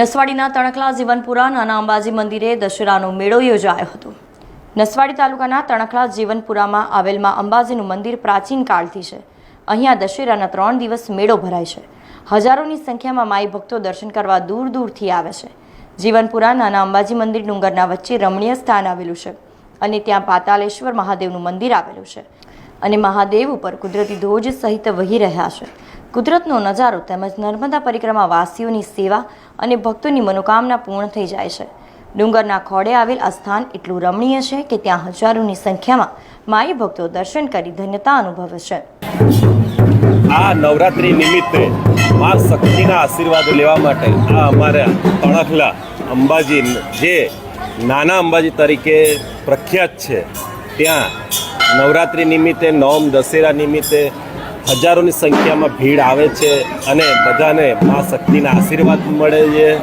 નસવાડીના તણખલા જીવનપુરા નાના અંબાજી મંદિરે દશેરાનો મેળો યોજાયો હતો. નસવાડી તાલુકાના તણખલા જીવનપુરામાં આવેલમાં અંબાજીનું મંદિર પ્રાચીન કાળથી છે. અહીંયા દશેરાના ત્રણ દિવસ મેળો ભરાય છે. હજારોની સંખ્યામાં માઈ ભક્તો દર્શન કરવા દૂર દૂરથી આવે છે. જીવનપુરા નાના અંબાજી મંદિર ડુંગરના વચ્ચે રમણીય સ્થાન આવેલું છે અને ત્યાં પાતાલેશ્વર મહાદેવનું મંદિર આવેલું છે. અને મહાદેવ ઉપર કુદરતી ધોજ સહિત વહી રહ્યા છે. કુદરતનો નજારો તેમજ નર્મદા પરિક્રમા વાસીઓની સેવા અને ભક્તોની મનોકામના પૂર્ણ થઈ જાય છે. ડુંગરના ખોડે આવેલ આ સ્થાન એટલું રમણીય છે કે ત્યાં હજારોની સંખ્યામાં માઈ ભક્તો દર્શન કરી ધન્યતા અનુભવે છે. આ નવરાત્રિ નિમિત્તે મા શક્તિના આશીર્વાદ લેવા માટે આ અમારા તણખલા અંબાજી જે નાના અંબાજી તરીકે પ્રખ્યાત છે, ત્યાં નવરાત્રિ નિમિત્તે નવમ દશેરા નિમિત્તે હજારોની સંખ્યામાં ભીડ આવે છે અને બધાને મા શક્તિના આશીર્વાદ મળે છે.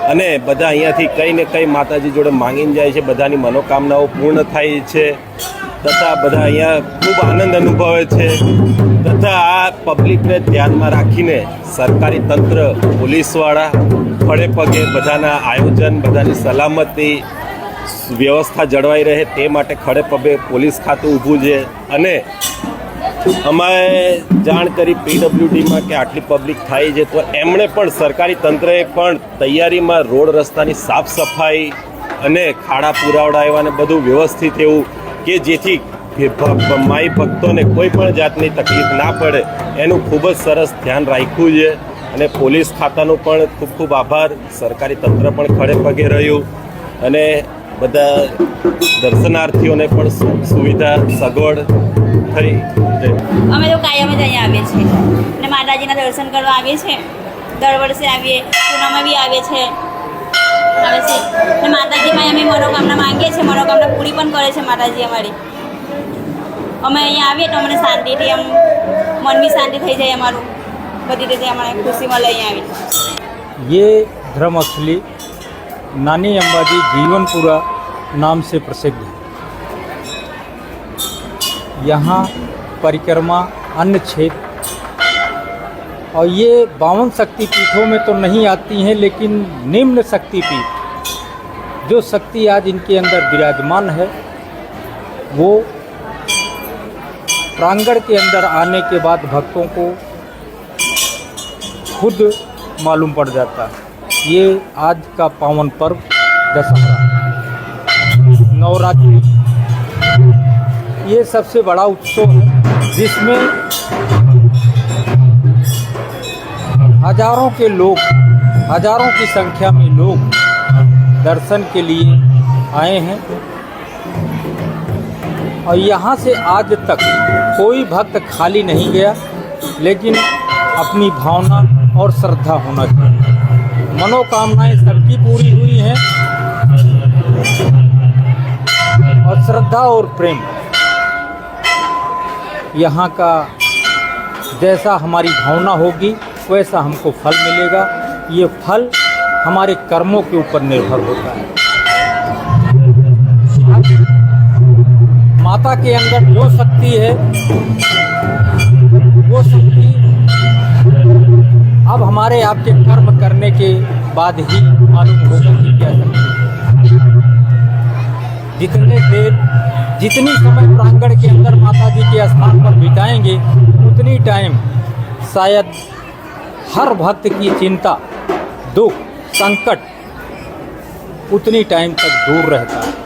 અને બધા અહીંયાથી કંઈ ને કંઈ માતાજી જોડે માંગીને જાય છે. બધાની મનોકામનાઓ પૂર્ણ થાય છે. તથા બધા અહીંયા ખૂબ આનંદ અનુભવે છે. તથા આ પબ્લિકને ધ્યાનમાં રાખીને સરકારી તંત્ર, પોલીસવાળા ફળે પગે બધાના આયોજન, બધાની સલામતી, વ્યવસ્થા જળવાઈ રહે તે માટે ખડે પગે પોલીસ ખાતું ઊભું છે. અને અમે જાણ કરી પીડબ્લ્યુડીમાં કે આટલી પબ્લિક થાય છે, તો એમણે પણ સરકારી તંત્રએ પણ તૈયારીમાં રોડ રસ્તાની સાફ સફાઈ અને ખાડા પુરાવડાવ્યા ને બધું વ્યવસ્થિત એવું કે જેથી માઈ ભક્તોને કોઈ પણ જાતની તકલીફ ના પડે, એનું ખૂબ જ સરસ ધ્યાન રાખ્યું છે. અને પોલીસ ખાતાનો પણ ખૂબ ખૂબ આભાર. સરકારી તંત્ર પણ ખડે પગે રહ્યું. અને બધા દર્શનાર્થીઓને પણ સુવિધા સગવડ થઈ અમે તો કાયમ જ અહીંયા આવીએ છીએ. અને માતાજીના દર્શન કરવા આવીએ છીએ. દર વર્ષે આવીએ પૂનામાં બી આવે છે. આવે છે. અને માતાજીમાં અમે મનોકામના માંગીએ છીએ. મનોકામના પૂરી પણ કરે છે માતાજી અમારી. અમે અહીંયા આવીએ તો અમને શાંતિથી મન બી શાંતિ થઈ જાય અમારું. બધી રીતે અમને ખુશીમાં લઈ આવી યે ધર્મ અસલી नानी अंबाजी जीवनपुरा नाम से प्रसिद्ध है। यहाँ परिक्रमा अन्य क्षेत्र और ये बावन शक्तिपीठों में तो नहीं आती हैं, लेकिन निम्न शक्तिपीठ जो शक्ति आज इनके अंदर विराजमान है, वो प्रांगण के अंदर आने के बाद भक्तों को खुद मालूम पड़ जाता है। ये आज का पावन पर्व दशहरा। नवरात्रि। ये सबसे बड़ा उत्सव है, जिसमें हज़ारों के लोग, हज़ारों की संख्या में लोग दर्शन के लिए आए हैं। और यहाँ से आज तक कोई भक्त खाली नहीं गया, लेकिन अपनी भावना और श्रद्धा होना चाहिए। मनोकामनाएँ सबकी पूरी हुई हैं। और श्रद्धा और प्रेम। यहाँ का जैसा हमारी भावना होगी, वैसा हमको फल मिलेगा। ये फल हमारे कर्मों के ऊपर निर्भर होता है। माता के अंदर जो शक्ति है, वो शक्ति अब हमारे आपके कर्म करने के बाद ही मालूम होगा कि क्या जितने देर, जितनी समय प्रांगण के अंदर माता जी के स्थान पर बिताएँगे, उतनी टाइम शायद हर भक्त की चिंता, दुख, संकट, उतनी टाइम तक दूर रहता है।